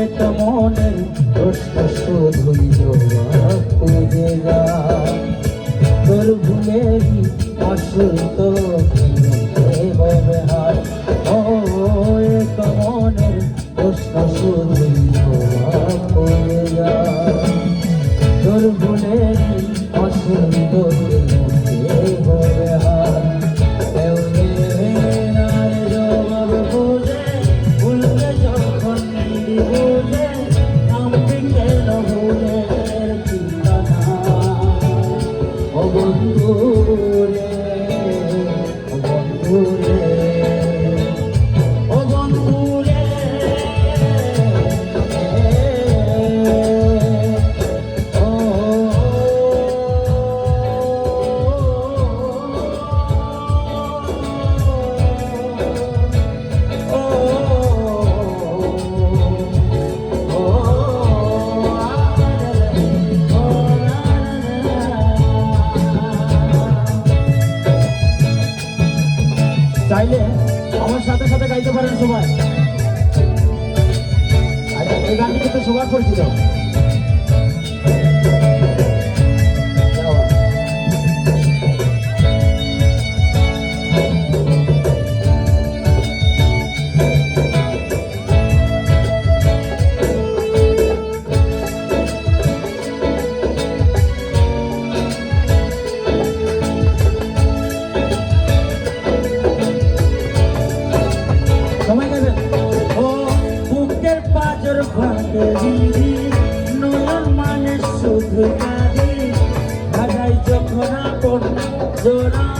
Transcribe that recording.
মনে তো মনে তোরটা শুধু খুঁজে যা। তোর ভুলেরই অসুস্থ হবে হার। ও তো মনে তোরটা শুধু খুঁজে যা। তোর ভুলেরই অসুস্থ চাইলে আমার সাথে সাথে গাইতে পারেন সবাই। আচ্ছা এই গানটি কিন্তু সবার পরিচিত। ফাঁকে দিদি নয়ন মানে শুধু ভাগাই যখন আপন জোড়া